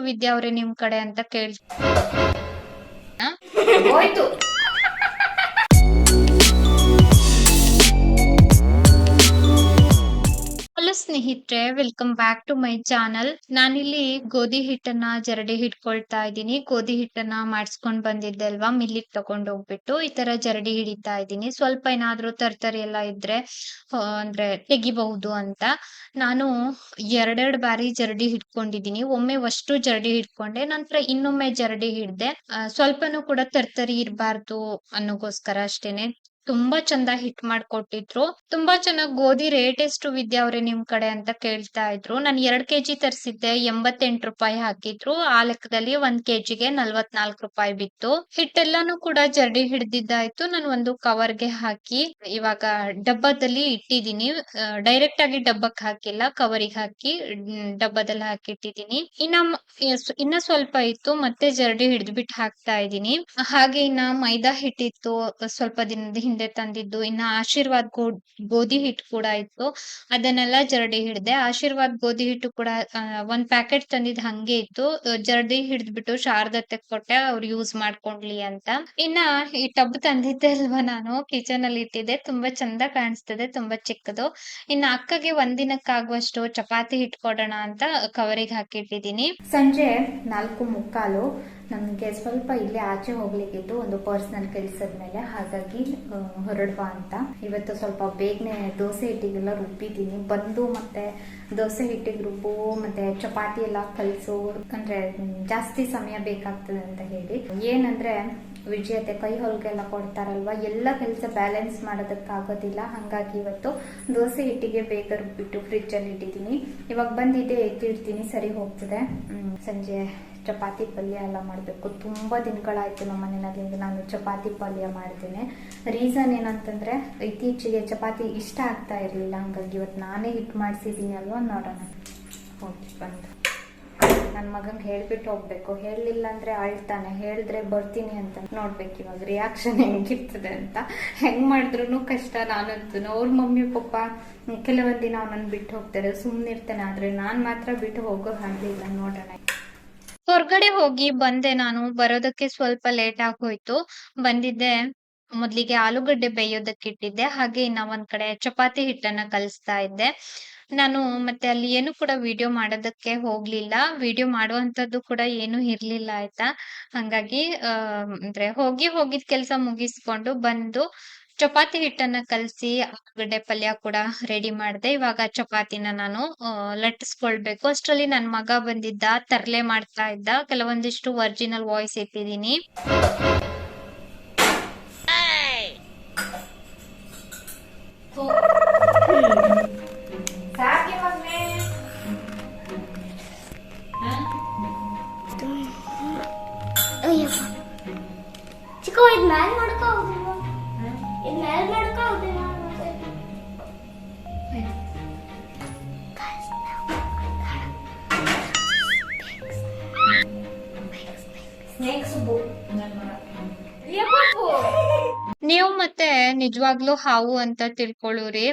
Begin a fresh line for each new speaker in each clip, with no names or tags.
ವಿದ್ಯೆ ಅವ್ರೆ ನಿಮ್ ಕಡೆ ಅಂತ ಕೇಳ್
ಹೋಯ್ತು.
ಸ್ನೇಹಿತರೆ welcome back to my channel ನಾನಿಲ್ಲಿ ಗೋಧಿ ಹಿಟ್ಟನ್ನ ಜರಡಿ ಹಿಡ್ಕೊಳ್ತಾ ಇದ್ದೀನಿ. ಗೋಧಿ ಹಿಟ್ಟನ್ನ ಮಾಡಿಸ್ಕೊಂಡ್ ಬಂದಿದ್ದೆ ಅಲ್ವಾ ಮಿಲ್ಲಿಗೆ ತಗೊಂಡ್ ಹೋಗ್ಬಿಟ್ಟು ಈ ತರ ಜರಡಿ ಹಿಡಿತಾ ಇದ್ದೀನಿ. ಸ್ವಲ್ಪ ಏನಾದ್ರೂ ತರ್ತರಿ ಎಲ್ಲ ಇದ್ರೆ ಅಂದ್ರೆ ತೆಗಿಬಹುದು ಅಂತ. ನಾನು ಎರಡೆರಡು ಬಾರಿ ಜರಡಿ ಹಿಡ್ಕೊಂಡಿದ್ದೀನಿ. ಒಮ್ಮೆ ಅಷ್ಟು ಜರಡಿ ಹಿಡ್ಕೊಂಡೆ, ನಂತರ ಇನ್ನೊಮ್ಮೆ ಜರಡಿ ಹಿಡ್ದೆ ಸ್ವಲ್ಪನೂ ಕೂಡ ತರ್ತರಿ ಇರಬಾರ್ದು ಅನ್ನೋಗೋಸ್ಕರ ಅಷ್ಟೇನೆ. ತುಂಬಾ ಚಂದ ಹಿಟ್ ಮಾಡ್ಕೊಟ್ಟಿದ್ರು. ತುಂಬಾ ಚೆನ್ನಾಗಿ ಗೋಧಿ ರೇಟ್ ಎಷ್ಟು ವಿದ್ಯಾ ಅವ್ರೆ ನಿಮ್ ಕಡೆ ಅಂತ ಕೇಳ್ತಾ ಇದ್ರು. ನಾನು ಎರಡ್ ಕೆಜಿ ತರಿಸಿದ್ದೆ, ಎಂಬತ್ತೆಂಟ್ ರೂಪಾಯಿ ಹಾಕಿದ್ರು. ಆ ಲೆಕ್ಕದಲ್ಲಿ ಒಂದ್ ಕೆಜಿಗೆ ನಲ್ವತ್ನಾಲ್ಕು ರೂಪಾಯಿ ಬಿತ್ತು. ಹಿಟ್ಟೆಲ್ಲಾನು ಕೂಡ ಜರಡಿ ಹಿಡ್ದಿದ್ದಾಯ್ತು. ನಾನು ಒಂದು ಕವರ್ಗೆ ಹಾಕಿ, ಇವಾಗ ಡಬ್ಬದಲ್ಲಿ ಇಟ್ಟಿದೀನಿ ಡೈರೆಕ್ಟ್ ಆಗಿ ಡಬ್ಬಕ್ ಹಾಕಿಲ್ಲ ಕವರಿಗೆ ಹಾಕಿ ಡಬ್ಬದಲ್ಲಿ ಡಬ್ಬದಲ್ಲಿ ಹಾಕಿಟ್ಟಿದ್ದೀನಿ. ಇನ್ನ ಇನ್ನ ಸ್ವಲ್ಪ ಇತ್ತು, ಮತ್ತೆ ಜರಡಿ ಹಿಡ್ದ್ಬಿಟ್ಟು ಹಾಕ್ತಾ ಇದೀನಿ ಹಾಗೆ ಇನ್ನ ಮೈದಾ ಹಿಟ್ಟಿತ್ತು, ಸ್ವಲ್ಪ ದಿನದ ಹಿಂದೆ ತಂದಿದ್ದು. ಇನ್ನ ಆಶೀರ್ವಾದ್ ಗೋಧಿ ಹಿಟ್ಟು ಕೂಡ ಇತ್ತು. ಅದನ್ನೆಲ್ಲ ಜರಡಿ ಹಿಡ್ದೆ. ಆಶೀರ್ವಾದ್ ಗೋಧಿ ಹಿಟ್ಟು ಕೂಡ ಒಂದ್ ಪ್ಯಾಕೆಟ್ ತಂದಿದ್ ಹಂಗೆ ಇತ್ತು. ಜರಡಿ ಹಿಡ್ದ್ಬಿಟ್ಟು ಶಾರದತ್ತೆ ಕೊಟ್ಟೆ. ಅವ್ರು ಯೂಸ್ ಮಾಡ್ಕೊಂಡ್ಲಿ ಅಂತ. ಇನ್ನ ಈ ಟಬ್ ತಂದಿದ್ದೆ ಅಲ್ವಾ ನಾನು. ಕಿಚನ್ ಅಲ್ಲಿ ಇಟ್ಟಿದ್ದೆ. ತುಂಬಾ ಚಂದ ಕಾಣಿಸ್ತದೆ. ತುಂಬಾ ಚಿಕ್ಕದು. ಇನ್ನ ಅಕ್ಕಗೆ ಒಂದಿನಕ್ಕಾಗುವಷ್ಟು ಚಪಾತಿ ಹಿಟ್ ಕೊಡೋಣ ಅಂತ ಕವರಿಗೆ ಹಾಕಿಟ್ಟಿದ್ದೀನಿ.
ಸಂಜೆ ನಾಲ್ಕು ಮುಕ್ಕಾಲು. ನಮಗೆ ಸ್ವಲ್ಪ ಇಲ್ಲೇ ಆಚೆ ಹೋಗ್ಲಿಕ್ಕಿತ್ತು ಒಂದು ಪರ್ಸನಲ್ ಕೆಲಸದ ಮೇಲೆ ಹಾಗಾಗಿ ಹೊರಡುವ ಅಂತ. ಇವತ್ತು ಸ್ವಲ್ಪ ಬೇಗನೆ ದೋಸೆ ಹಿಟ್ಟಿಗೆಲ್ಲ ರುಬ್ಬಿದ್ದೀನಿ. ಬಂದು ಮತ್ತೆ ದೋಸೆ ಹಿಟ್ಟಿಗೆ ರುಬ್ಬು, ಮತ್ತೆ ಚಪಾತಿ ಎಲ್ಲ ಕಲಸು. ಅಂದ್ರೆ ಜಾಸ್ತಿ ಸಮಯ ಬೇಕಾಗ್ತದೆ ಅಂತ ಹೇಳಿ. ಏನಂದ್ರೆ, ವಿಜಯತೆ ಕೈ ಹೊಲಿಗೆಲ್ಲ ಕೊಡ್ತಾರಲ್ವ? ಎಲ್ಲ ಕೆಲಸ ಬ್ಯಾಲೆನ್ಸ್ ಮಾಡೋದಕ್ಕಾಗೋದಿಲ್ಲ. ಹಾಗಾಗಿ ಇವತ್ತು ದೋಸೆ ಹಿಟ್ಟಿಗೆ ಬೇಗ ರುಬ್ಬಿಟ್ಟು ಫ್ರಿಜ್ಜಲ್ಲಿ ಇಟ್ಟಿದ್ದೀನಿ. ಇವಾಗ ಬಂದಿದ್ದೆ ಎತ್ತಿಡ್ತೀನಿ. ಸರಿ ಹೋಗ್ತದೆ. ಸಂಜೆ ಚಪಾತಿ ಪಲ್ಯ ಎಲ್ಲ ಮಾಡಬೇಕು. ತುಂಬ ದಿನಗಳಾಯ್ತು ನಮ್ಮ ಮನೆಯಲ್ಲಿ ನಾನು ಚಪಾತಿ ಪಲ್ಯ ಮಾಡ್ತೀನಿ. ರೀಸನ್ ಏನಂತಂದ್ರೆ ಇತ್ತೀಚೆಗೆ ಚಪಾತಿ ಇಷ್ಟ ಆಗ್ತಾ ಇರಲಿಲ್ಲ. ಹಂಗಾಗಿ ಇವತ್ತು ನಾನೇ ಹಿಟ್ಟು ಮಾಡಿಸಿದ್ದೀನಿ ಅಲ್ವಾ ನೋಡೋಣ. ಹೋಗಿ ಬಂದು. ನನ್ನ ಮಗಂಗೆ ಹೇಳ್ಬಿಟ್ಟು ಹೋಗ್ಬೇಕು. ಹೇಳಲಿಲ್ಲ ಅಂದ್ರೆ ಅಳ್ತಾನೆ. ಹೇಳಿದ್ರೆ ಬರ್ತೀನಿ ಅಂತ ನೋಡ್ಬೇಕು ಇವಾಗ. ರಿಯಾಕ್ಷನ್ ಹೆಂಗಿರ್ತದೆ ಅಂತ. ಹೆಂಗ್ ಮಾಡಿದ್ರು ಕಷ್ಟ ನಾನಂತೂ. ಅವ್ರ ಮಮ್ಮಿ ಪಪ್ಪ ಕೆಲವೊಂದಿನ ದಿನ ಅವನನ್ನ ಬಿಟ್ಟು ಹೋಗ್ತಾರೆ. ಸುಮ್ಮನೆ ಇರ್ತಾನೆ ಆದ್ರೆ ನಾನ್ ಮಾತ್ರ ಬಿಟ್ಟು ಹೋಗೋ ಹಾಗಿಲ್ಲ. ನೋಡೋಣ.
ಹೊರಗಡೆ ಹೋಗಿ ಬಂದೆ ನಾನು. ಬರೋದಕ್ಕೆ ಸ್ವಲ್ಪ ಲೇಟ್ ಆಗೋಯ್ತು. ಬಂದಿದ್ದೆ, ಮೊದ್ಲಿಗೆ ಆಲೂಗಡ್ಡೆ ಬೇಯೋದಕ್ಕೆ ಇಟ್ಟಿದ್ದೆ. ಹಾಗೆ ಇನ್ನ ಒಂದ್ ಕಡೆ ಚಪಾತಿ ಹಿಟ್ಟನ್ನ ಕಲಿಸ್ತಾ ಇದ್ದೆ. ನಾನು ಮತ್ತೆ ಅಲ್ಲಿ ಏನು ಕೂಡ ವಿಡಿಯೋ ಮಾಡೋದಕ್ಕೆ ಹೋಗ್ಲಿಲ್ಲ. ವಿಡಿಯೋ ಮಾಡುವಂತದ್ದು ಕೂಡ ಏನು ಇರ್ಲಿಲ್ಲ ಆಯ್ತಾ. ಹಂಗಾಗಿ, ಆ, ಅಂದ್ರೆ ಹೋಗಿ ಹೋಗಿದ್ ಕೆಲ್ಸ ಮುಗಿಸ್ಕೊಂಡು ಬಂದು ಚಪಾತಿ ಹಿಟ್ಟನ್ನ ಕಲಸಿ ಆಲೂಗಡ್ಡೆ ಪಲ್ಯ ಕೂಡ ರೆಡಿ ಮಾಡಿದೆ. ಇವಾಗ ಚಪಾತಿನ ನಾನು ಲಟ್ಟಿಸ್ಕೊಳ್ಬೇಕು. ಅಷ್ಟರಲ್ಲಿ ನನ್ನ ಮಗ ಬಂದಿದ್ದ, ತರ್ಲೆ ಮಾಡ್ತಾ ಇದ್ದ. ಕೆಲವೊಂದಿಷ್ಟು ಒರಿಜಿನಲ್ ವಾಯ್ಸ್ ಎತ್ತಿದೀನಿ ನೀವು ಮತ್ತೆ ನಿಜವಾಗ್ಲೂ ಹಾವು ಅಂತ ತಿಳ್ಕೊಳ್ಳೋರಿ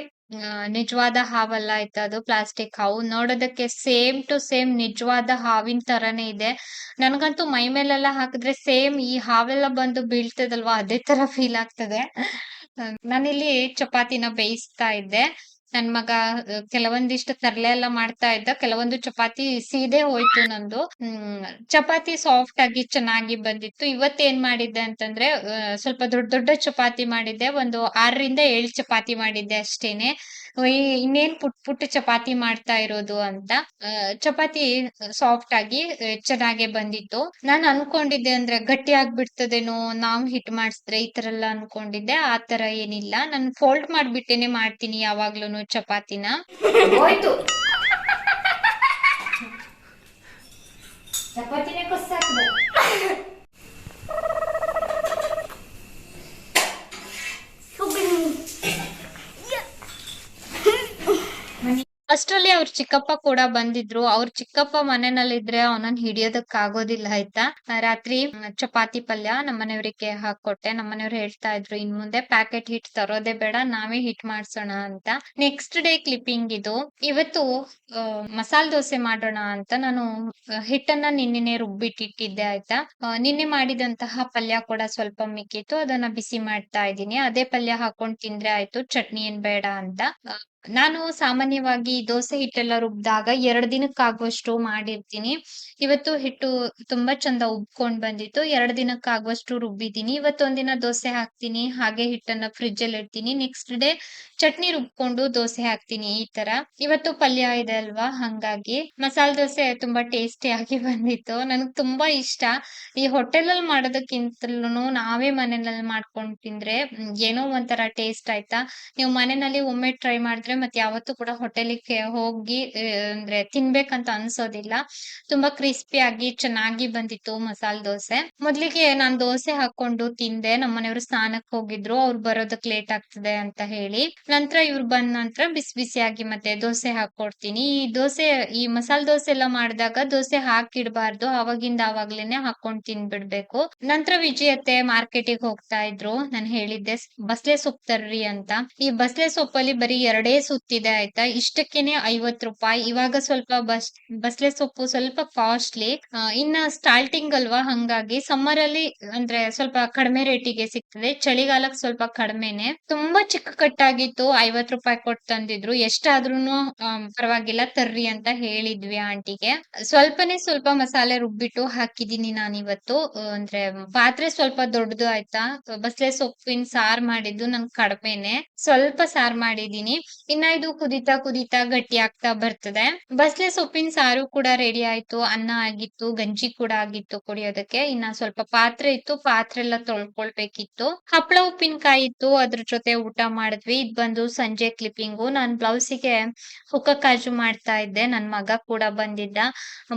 ನಿಜವಾದ ಹಾವಲ್ಲ ಆಯ್ತಾ ಅದು ಪ್ಲಾಸ್ಟಿಕ್ ಹಾವು. ನೋಡೋದಕ್ಕೆ ಸೇಮ್ ಟು ಸೇಮ್ ನಿಜವಾದ ಹಾವಿನ ತರಾನೇ ಇದೆ. ನನ್ಗಂತೂ ಮೈ ಮೇಲೆಲ್ಲ ಹಾಕಿದ್ರೆ ಸೇಮ್ ಈ ಹಾವೆಲ್ಲ ಬಂದು ಬೀಳ್ತದಲ್ವಾ? ಅದೇ ತರ ಫೀಲ್ ಆಗ್ತದೆ. ನಾನಿಲ್ಲಿ ಚಪಾತಿನ ಬೇಯಿಸ್ತಾ ಇದ್ದೆ. ನನ್ ಮಗ ಕೆಲವೊಂದಿಷ್ಟು ತರ್ಲೆ ಎಲ್ಲ ಮಾಡ್ತಾ ಇದ್ದ. ಕೆಲವೊಂದು ಚಪಾತಿ ಸೀದೆ ಹೋಯ್ತು ನಂದು. ಚಪಾತಿ ಸಾಫ್ಟ್ ಆಗಿ ಚೆನ್ನಾಗಿ ಬಂದಿತ್ತು. ಇವತ್ತೇನ್ ಮಾಡಿದ್ದೆ ಅಂತಂದ್ರೆ ಸ್ವಲ್ಪ ದೊಡ್ಡ ದೊಡ್ಡ ಚಪಾತಿ ಮಾಡಿದ್ದೆ. ಒಂದು ಆರರಿಂದ ಏಳು ಚಪಾತಿ ಮಾಡಿದ್ದೆ ಅಷ್ಟೇನೆ. ಇನ್ನೇನ್ ಪುಟ್ ಪುಟ್ಟ ಚಪಾತಿ ಮಾಡ್ತಾ ಇರೋದು ಅಂತ. ಚಪಾತಿ ಸಾಫ್ಟ್ ಆಗಿ ಚೆನ್ನಾಗೆ ಬಂದಿತ್ತು. ನಾನು ಅನ್ಕೊಂಡಿದ್ದೆ ಅಂದ್ರೆ ಗಟ್ಟಿ ಆಗ್ಬಿಡ್ತದೇನೋ, ನಾವ್ ಹಿಟ್ ಮಾಡಿಸಿದ್ರೆ ಈ ತರ ಎಲ್ಲ ಅನ್ಕೊಂಡಿದ್ದೆ. ಆ ತರ ಏನಿಲ್ಲ. ನಾನು ಫೋಲ್ಡ್ ಮಾಡ್ಬಿಟ್ಟೇನೆ ಮಾಡ್ತೀನಿ ಯಾವಾಗ್ಲೂನು. ಚಪಾತಿನ?
ಹೋಯ್ತು. ಚಪಾತಿನೇ ಕೊಸ್ಸಾಕ್ದೆ
ಅಷ್ಟ್ರಲ್ಲಿ ಅವ್ರ ಚಿಕ್ಕಪ್ಪ ಕೂಡ ಬಂದಿದ್ರು. ಅವ್ರ ಚಿಕ್ಕಪ್ಪ ಮನೆನಲ್ಲಿದ್ರೆ ಅವನನ್ನ ಹಿಡಿಯೋದಕ್ ಆಗೋದಿಲ್ಲ ಆಯ್ತಾ ರಾತ್ರಿ ಚಪಾತಿ ಪಲ್ಯ ನಮ್ಮನೆಯವ್ರಿಗೆ ಹಾಕೊಟ್ಟೆ. ನಮ್ಮನೆಯವ್ರು ಹೇಳ್ತಾ ಇದ್ರು, ಇನ್ ಮುಂದೆ ಪ್ಯಾಕೆಟ್ ಹಿಟ್ ತರೋದೇ ಬೇಡ, ನಾವೇ ಹಿಟ್ ಮಾಡ್ಸೋಣ ಅಂತ. ನೆಕ್ಸ್ಟ್ ಡೇ ಕ್ಲಿಪ್ಪಿಂಗ್ ಇದು. ಇವತ್ತು ಮಸಾಲ ದೋಸೆ ಮಾಡೋಣ ಅಂತ ನಾನು ಹಿಟ್ಟನ್ನ ನಿನ್ನೆನೆ ರುಬ್ಬಿಟ್ಟಿಟ್ಟಿದ್ದೆ, ಆಯ್ತಾ? ನಿನ್ನೆ ಮಾಡಿದಂತಹ ಪಲ್ಯ ಕೂಡ ಸ್ವಲ್ಪ ಮಿಕ್ಕಿತ್ತು. ಅದನ್ನ ಬಿಸಿ ಮಾಡ್ತಾ ಇದ್ದೀನಿ. ಅದೇ ಪಲ್ಯ ಹಾಕೊಂಡ್ ತಿಂದ್ರೆ ಆಯ್ತು, ಚಟ್ನಿ ಏನ್ ಬೇಡ ಅಂತ. ನಾನು ಸಾಮಾನ್ಯವಾಗಿ ದೋಸೆ ಹಿಟ್ಟೆಲ್ಲ ರುಬ್ಬಿದಾಗ ಎರಡು ದಿನಕ್ಕಾಗುವಷ್ಟು ಮಾಡಿರ್ತೀನಿ. ಇವತ್ತು ಹಿಟ್ಟು ತುಂಬಾ ಚಂದ ಉಬ್ಕೊಂಡ್ ಬಂದಿತ್ತು. ಎರಡು ದಿನಕ್ಕಾಗುವಷ್ಟು ರುಬ್ಬಿದ್ದೀನಿ. ಇವತ್ತೊಂದಿನ ದೋಸೆ ಹಾಕ್ತೀನಿ. ಹಾಗೆ ಹಿಟ್ಟನ್ನ ಫ್ರಿಜ್ ಅಲ್ಲಿ ಇಡ್ತೀನಿ. ನೆಕ್ಸ್ಟ್ ಡೇ ಚಟ್ನಿ ರುಬ್ಕೊಂಡು ದೋಸೆ ಹಾಕ್ತೀನಿ ಈ ತರ. ಇವತ್ತು ಪಲ್ಯ ಇದೆ ಅಲ್ವಾ? ಹಂಗಾಗಿ ಮಸಾಲ ದೋಸೆ ತುಂಬಾ ಟೇಸ್ಟಿ ಆಗಿ ಬಂದಿತ್ತು. ನನಗ್ ತುಂಬಾ ಇಷ್ಟ. ಈ ಹೋಟೆಲ್ ಅಲ್ಲಿ ಮಾಡೋದಕ್ಕಿಂತಲೂ ನಾವೇ ಮನೆಯಲ್ಲಿ ಮಾಡ್ಕೊಂಡ್ ತಿಂದ್ರೆ ಏನೋ ಒಂಥರ ಟೇಸ್ಟ್ ಆಯ್ತಾ? ನೀವು ಮನೆಯಲ್ಲಿ ಒಮ್ಮೆ ಟ್ರೈ ಮಾಡಿದ್ರೆ ಮತ್ತೆ ಯಾವತ್ತೂ ಕೂಡ ಹೋಟೆಲಿಗೆ ಹೋಗಿ ಅಂದ್ರೆ ತಿನ್ಬೇಕಂತ ಅನ್ಸೋದಿಲ್ಲ. ತುಂಬಾ ಕ್ರಿಸ್ಪಿ ಆಗಿ ಚೆನ್ನಾಗಿ ಬಂದಿತ್ತು ಮಸಾಲ್ ದೋಸೆ. ಮೊದ್ಲಿಗೆ ನಾನ್ ದೋಸೆ ಹಾಕೊಂಡು ತಿಂದೆ. ನಮ್ಮ ಮನೆಯವರು ಸ್ನಾನಕ್ ಹೋಗಿದ್ರು. ಅವ್ರು ಬರೋದಕ್ ಲೇಟ್ ಆಗ್ತದೆ ಅಂತ ಹೇಳಿ. ನಂತರ ಇವ್ರು ಬಂದ ನಂತರ ಬಿಸಿ ಬಿಸಿಯಾಗಿ ಮತ್ತೆ ದೋಸೆ ಹಾಕೊಡ್ತೀನಿ. ಈ ದೋಸೆ, ಈ ಮಸಾಲ್ ದೋಸೆ ಎಲ್ಲ ಮಾಡಿದಾಗ ದೋಸೆ ಹಾಕಿಡ್ಬಾರ್ದು. ಅವಾಗಿಂದ ಅವಾಗ್ಲೇನೆ ಹಾಕೊಂಡ್ ತಿನ್ಬಿಡ್ಬೇಕು ನಂತರ ವಿಜಯತೆ ಮಾರ್ಕೆಟಿಗೆ ಹೋಗ್ತಾ ಇದ್ರು. ನಾನು ಹೇಳಿದ್ದೆ, ಬಸ್ಲೆ ಸೊಪ್ಪು ತರ್ರಿ ಅಂತ. ಈ ಬಸ್ಲೆ ಸೊಪ್ಪಲ್ಲಿ ಬರೀ ಎರಡೇ ಸುತ್ತಿದೆ ಆಯ್ತಾ? ಇಷ್ಟಕ್ಕೇನೆ ಐವತ್ ರೂಪಾಯಿ. ಇವಾಗ ಸ್ವಲ್ಪ ಬಸ್, ಬಸ್ಲೆ ಸೊಪ್ಪು, ಸ್ವಲ್ಪ ಕಾಸ್ಟ್ಲಿ. ಇನ್ನ ಸ್ಟಾರ್ಟಿಂಗ್ ಅಲ್ವಾ? ಹಂಗಾಗಿ ಸಮ್ಮರ್ ಅಲ್ಲಿ ಅಂದ್ರೆ ಸ್ವಲ್ಪ ಕಡಿಮೆ ರೇಟಿಗೆ ಸಿಗ್ತದೆ. ಚಳಿಗಾಲಕ್ಕೆ ಸ್ವಲ್ಪ ಕಡಿಮೆನೆ. ತುಂಬಾ ಚಿಕ್ಕ ಕಟ್ಟಾಗಿತ್ತು ಐವತ್ ರೂಪಾಯಿ ಕೊಟ್ಟು ತಂದಿದ್ರು. ಎಷ್ಟಾದ್ರೂನು ಪರವಾಗಿಲ್ಲ. ತರ್ರಿ ಅಂತ ಹೇಳಿದ್ವಿ ಆಂಟಿಗೆ. ಸ್ವಲ್ಪನೇ ಸ್ವಲ್ಪ ಮಸಾಲೆ ರುಬ್ಬಿಟ್ಟು ಹಾಕಿದೀನಿ ನಾನು ಇವತ್ತು ಅಂದ್ರೆ ಪಾತ್ರೆ ಸ್ವಲ್ಪ ದೊಡ್ಡದು ಆಯ್ತಾ? ಬಸ್ಲೆ ಸೊಪ್ಪಿನ ಸಾರ್ ಮಾಡಿದ್ದು ನನ್ ಕಡಿಮೆನೆ. ಸ್ವಲ್ಪ ಸಾರ್ ಮಾಡಿದೀನಿ ಇನ್ನ ಇದು ಕುದಿತಾ ಕುದಿತಾ ಗಟ್ಟಿ ಆಗ್ತಾ ಬರ್ತದೆ. ಬಸ್ಲೆ ಸೊಪ್ಪಿನ ಸಾರು ಕೂಡ ರೆಡಿ ಆಯ್ತು, ಅನ್ನ ಆಗಿತ್ತು, ಗಂಜಿ ಕೂಡ ಆಗಿತ್ತು ಕುಡಿಯೋದಕ್ಕೆ. ಇನ್ನ ಸ್ವಲ್ಪ ಪಾತ್ರೆ ಇತ್ತು, ಪಾತ್ರೆ ಎಲ್ಲ ತೊಳ್ಕೊಳ್ಬೇಕಿತ್ತು. ಹಪ್ಪಳ ಉಪ್ಪಿನಕಾಯಿ ಇತ್ತು, ಅದ್ರ ಜೊತೆ ಊಟ ಮಾಡಿದ್ವಿ. ಇದ್ ಬಂದು ಸಂಜೆ ಕ್ಲಿಪ್ಪಿಂಗು ನಾನ್ ಬ್ಲೌಸಿಗೆ ಹುಕ್ಕ ಕಾಜು ಮಾಡ್ತಾ ಇದ್ದೆ. ನನ್ ಮಗ ಕೂಡ ಬಂದಿದ್ದ.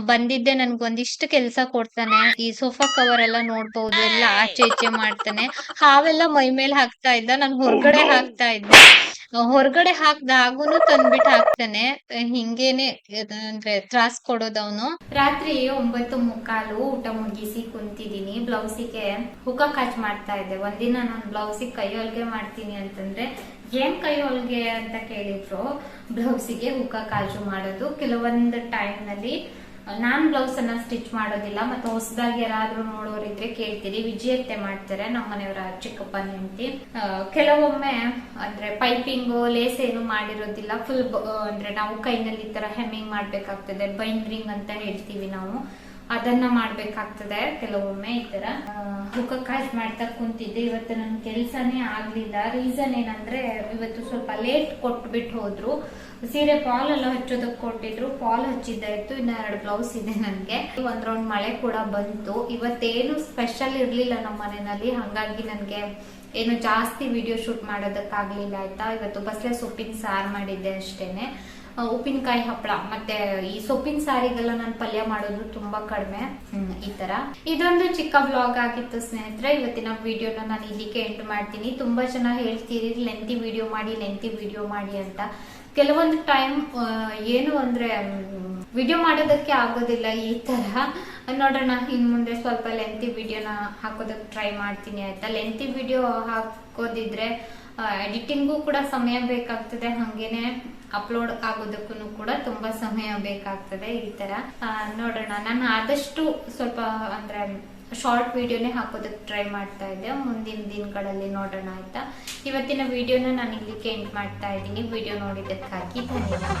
ಬಂದಿದ್ದೆ, ನನ್ಗೊಂದಿಷ್ಟು ಕೆಲ್ಸ ಕೊಡ್ತಾನೆ. ಈ ಸೋಫಾ ಕವರ್ ಎಲ್ಲ ನೋಡ್ಬಹುದು ಎಲ್ಲ ಆಚೆ ಈಚೆ ಮಾಡ್ತಾನೆ. ಹಾವೆಲ್ಲ ಮೈ ಮೇಲೆ ಹಾಕ್ತಾ ಇದ್ದ. ನಾನು ಹೊರಗಡೆ ಹಾಕ್ತಾ ಇದ್ದೆ. ಹೊರಗಡೆ ಹಾಕ್ದಾಗೂನು ತಂದ್ಬಿಟ್ಟು ಹಾಕ್ತಾನೆ. ಹಿಂಗೇನೆ ಅದ್ ಅಂದ್ರೆ ತ್ರಾಸ್ ಕೊಡೋದವನು
ರಾತ್ರಿ ಒಂಬತ್ತು ಮುಕ್ಕಾಲು ಊಟ ಮುಗಿಸಿ ಕುಂತಿದೀನಿ. ಬ್ಲೌಸಿಗೆ ಹುಕ ಕಾಚ್ ಮಾಡ್ತಾ ಇದ್ದೆ. ಒಂದಿನ ನಾನು ಬ್ಲೌಸಿಗೆ ಕೈ ಹೊಲ್ಗೆ ಮಾಡ್ತೀನಿ ಅಂತಂದ್ರೆ, ಏನ್ ಕೈ ಹೊಲ್ಗೆ ಅಂತ ಕೇಳಿದ್ರು. ಬ್ಲೌಸಿಗೆ ಹುಕ ಕಾಜು ಮಾಡೋದು. ಕೆಲವೊಂದು ಟೈಮ್ನಲ್ಲಿ ನಾನ್ ಬ್ಲೌಸ್ ಅನ್ನ ಸ್ಟಿಚ್ ಮಾಡೋದಿಲ್ಲ, ಮತ್ತೆ ಹೊಸದಾಗಿ ಯಾರಾದ್ರೂ ನೋಡೋರಿದ್ರೆ ಕೇಳ್ತೀರಿ. ವಿಜಯತ್ತೆ ಮಾಡ್ತಾರೆ ನಮ್ಮ ಮನೆಯವರ ಚಿಕ್ಕಪ್ಪನ ಹೆಂಡತಿ. ಕೆಲವೊಮ್ಮೆ ಅಂದ್ರೆ ಪೈಪಿಂಗು ಲೇಸ್ ಏನು ಮಾಡಿರೋದಿಲ್ಲ. ಫುಲ್ ಅಂದ್ರೆ ನಾವು ಕೈನಲ್ಲಿ ಈ ತರ ಹೆಮ್ಮಿಂಗ್ ಮಾಡ್ಬೇಕಾಗ್ತದೆ. ಬೈಂಡ್ರಿಂಗ್ ಅಂತ ಹೇಳ್ತೀವಿ ನಾವು. ಅದನ್ನ ಮಾಡ್ಬೇಕಾಗ್ತದೆ ಕೆಲವೊಮ್ಮೆ ಈ ತರ. ಹುಕ್ಕ ಕಾಜ್ ಮಾಡ್ತಾ ಕುಂತಿದ್ದೆ. ಇವತ್ತು ನನ್ನ ಕೆಲಸನೇ ಆಗ್ಲಿಲ್ಲ. ರೀಸನ್ ಏನಂದ್ರೆ ಇವತ್ತು ಸ್ವಲ್ಪ ಲೇಟ್ ಕೊಟ್ಬಿಟ್ಟು ಹೋದ್ರು. ಸೀರೆ ಫಾಲ್ ಎಲ್ಲ ಹಚ್ಚೋದಕ್ಕೆ ಕೊಟ್ಟಿದ್ರು. ಪಾಲ್ ಹಚ್ಚಿದ್ದಾಯ್ತು ಇನ್ನ ಎರಡು ಬ್ಲೌಸ್ ಇದೆ ನನ್ಗೆ. ಒಂದ್ ರೌಂಡ್ ಮಳೆ ಕೂಡ ಬಂತು. ಇವತ್ತೇನು ಸ್ಪೆಷಲ್ ಇರ್ಲಿಲ್ಲ ನಮ್ಮ ಮನೆಯಲ್ಲಿ. ಹಂಗಾಗಿ ನನ್ಗೆ ಏನು ಜಾಸ್ತಿ ವಿಡಿಯೋ ಶೂಟ್ ಮಾಡೋದಕ್ಕಾಗ್ಲಿಲ್ಲ ಆಯ್ತಾ? ಇವತ್ತು ಬಸ್ಲೆ ಸೊಪ್ಪಿನ ಸಾರು ಮಾಡಿದ್ದೆ ಅಷ್ಟೇನೆ. ಆ, ಉಪ್ಪಿನಕಾಯಿ ಹಪ್ಪಳ, ಮತ್ತೆ ಈ ಸೊಪ್ಪಿನ ಸಾರಿಗೆಲ್ಲ ನಾನು ಪಲ್ಯ ಮಾಡೋದು ತುಂಬಾ ಕಡಿಮೆ. ಈ ತರ. ಇದೊಂದು ಚಿಕ್ಕ ಬ್ಲಾಗ್ ಆಗಿತ್ತು ಸ್ನೇಹಿತರೆ. ಇವತ್ತಿನ ವಿಡಿಯೋನ ನಾನು ಇಲ್ಲಿಗೆ ಎಂಡ್ ಮಾಡ್ತೀನಿ. ತುಂಬಾ ಜನ ಹೇಳ್ತೀರಿ ಲೆಂತಿ ವಿಡಿಯೋ ಮಾಡಿ ಲೆಂತಿ ವಿಡಿಯೋ ಮಾಡಿ ಅಂತ. ಕೆಲವೊಂದು ಟೈಮ್ ಏನು ಅಂದ್ರೆ ವಿಡಿಯೋ ಮಾಡೋದಕ್ಕೆ ಆಗೋದಿಲ್ಲ ಈ ತರ. ನೋಡೋಣ, ಇನ್ ಮುಂದೆ ಸ್ವಲ್ಪ ಲೆಂತಿ ವಿಡಿಯೋನ ಹಾಕೋದಕ್ಕೆ ಟ್ರೈ ಮಾಡ್ತೀನಿ ಆಯ್ತಾ? ಲೆಂತಿ ವಿಡಿಯೋ ಹಾಕೋದಿದ್ರೆ ಎಡಿಟಿಂಗು ಕೂಡ ಸಮಯ ಬೇಕಾಗ್ತದೆ. ಹಂಗೇನೆ ಅಪ್ಲೋಡ್ ಆಗೋದಕ್ಕೂ ಕೂಡ ತುಂಬಾ ಸಮಯ ಬೇಕಾಗ್ತದೆ ಈ ತರ. ನೋಡೋಣ. ನಾನು ಆದಷ್ಟು ಸ್ವಲ್ಪ ಅಂದ್ರೆ ಶಾರ್ಟ್ ವಿಡಿಯೋನೇ ಹಾಕೋದಕ್ಕೆ ಟ್ರೈ ಮಾಡ್ತಾ ಇದ್ದೆ. ಮುಂದಿನ ದಿನಗಳಲ್ಲಿ ನೋಡೋಣ ಆಯ್ತಾ? ಇವತ್ತಿನ ವಿಡಿಯೋನ ನಾನು ಇಲ್ಲಿಗೆ ಎಂಡ್ ಮಾಡ್ತಾ ಇದ್ದೀನಿ. ವಿಡಿಯೋ ನೋಡಿದ್ದಕ್ಕಾಗಿ ಧನ್ಯವಾದ.